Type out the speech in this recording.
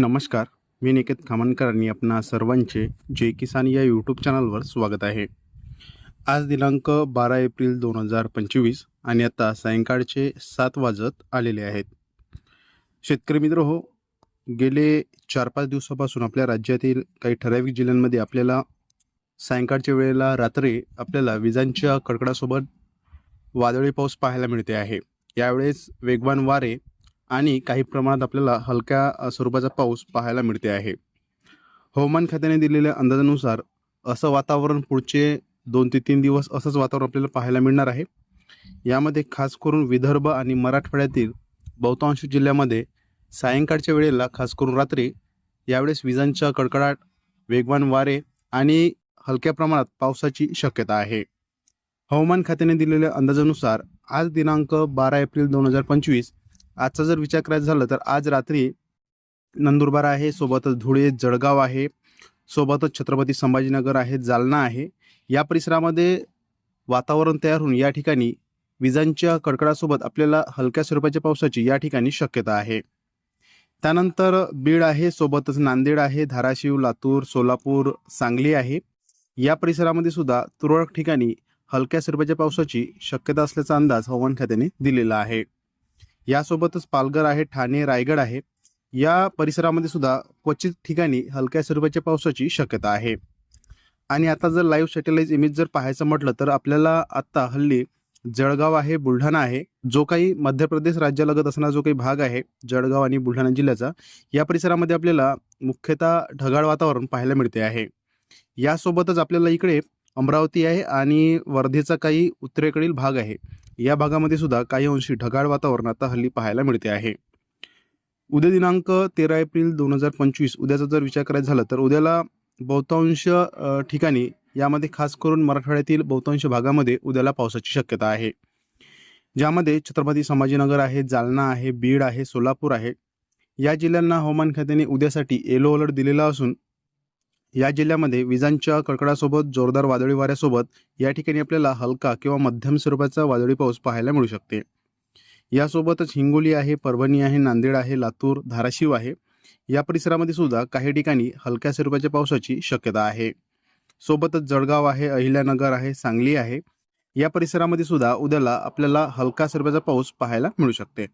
नमस्कार मी निकेत खामनकर आणि आपणा सर्वांचे जय किसान या यूट्यूब चॅनलवर स्वागत आहे. आज दिनांक बारा एप्रिल दोन हजार पंचवीस आणि आता सायंकाळचे सात वाजत आलेले आहेत. शेतकरी मित्र हो गेले चार पाच दिवसापासून आपल्या राज्यातील काही ठराविक जिल्ह्यांमध्ये आपल्याला सायंकाळच्या वेळेला रात्री आपल्याला विजांच्या कडकडासोबत वादळी पाऊस पाहायला मिळते आहे. यावेळेस वेगवान वारे आणि काही प्रमाणात आपल्याला हलक्या स्वरूपाचा पाऊस पाहायला मिळते आहे. हवामान खात्याने दिलेल्या अंदाजानुसार असं वातावरण पुढचे दोन ते तीन दिवस असंच वातावरण आपल्याला पाहायला मिळणार आहे. यामध्ये खास करून विदर्भ आणि मराठवाड्यातील बहुतांश जिल्ह्यामध्ये सायंकाळच्या वेळेला खास करून रात्री यावेळेस विजांच्या कडकडाट वेगवान वारे आणि हलक्या प्रमाणात पावसाची शक्यता आहे. हवामान खात्याने दिलेल्या अंदाजानुसार आज दिनांक बारा एप्रिल दोन हजार पंचवीस आजचा जर विचार करायचा झाला तर आज रात्री नंदुरबार आहे सोबतच धुळे जळगाव आहे सोबतच छत्रपती संभाजीनगर आहे जालना आहे. या परिसरामध्ये वातावरण तयार होऊन या ठिकाणी विजांच्या कडकडासोबत आपल्याला हलक्या स्वरूपाच्या पावसाची या ठिकाणी शक्यता आहे. त्यानंतर बीड आहे सोबतच नांदेड आहे धाराशिव लातूर सोलापूर सांगली आहे. या परिसरामध्ये सुद्धा तुरळक ठिकाणी हलक्या स्वरूपाच्या पावसाची शक्यता असल्याचा अंदाज हवामान खात्याने दिलेला आहे. यासोबतच पालघर आहे ठाणे रायगड आहे. या परिसरामध्ये सुद्धा क्वचित ठिकाणी हलक्या स्वरूपाच्या पावसाची शक्यता आहे. आणि आता जर लाईव्ह सॅटेलाईज इमेज जर पाहायचं म्हटलं तर आपल्याला आत्ता हल्ली जळगाव आहे बुलढाणा आहे. जो काही मध्य प्रदेश राज्यालगत असणारा जो काही भाग आहे जळगाव आणि बुलढाणा जिल्ह्याचा या परिसरामध्ये आपल्याला मुख्यतः ढगाळ वातावरण पाहायला मिळते आहे. यासोबतच आपल्याला इकडे अमरावती आहे आणि वर्धेचा काही उत्तरेकडील भाग आहे. या भागामध्ये सुद्धा काही अंशी ढगाळ वातावरण आता हल्ली पाहायला मिळते आहे. उद्या दिनांक तेरा एप्रिल दोन हजार पंचवीस उद्याचा जर विचार करायचा झाला तर उद्याला बहुतांश ठिकाणी यामध्ये खास करून मराठवाड्यातील बहुतांश भागामध्ये उद्याला पावसाची शक्यता आहे. ज्यामध्ये छत्रपती संभाजीनगर आहे जालना आहे बीड आहे सोलापूर आहे. या जिल्ह्यांना हवामान खात्याने उद्यासाठी येलो अलर्ट दिलेला असून या जिल्ह्यामध्ये विजांच्या कडकडासोबत जोरदार वादळी वाऱ्यासोबत या ठिकाणी आपल्याला हलका किंवा मध्यम स्वरूपाचा वादळी पाऊस पाहायला मिळू शकते. यासोबतच हिंगोली आहे परभणी आहे नांदेड आहे लातूर धाराशिव आहे. या परिसरामध्ये सुद्धा काही ठिकाणी हलक्या स्वरूपाच्या पावसाची शक्यता आहे. सोबतच जळगाव आहे अहिल्यानगर आहे सांगली आहे. या परिसरामध्ये सुद्धा उद्याला आपल्याला हलका स्वरूपाचा पाऊस पाहायला मिळू शकते.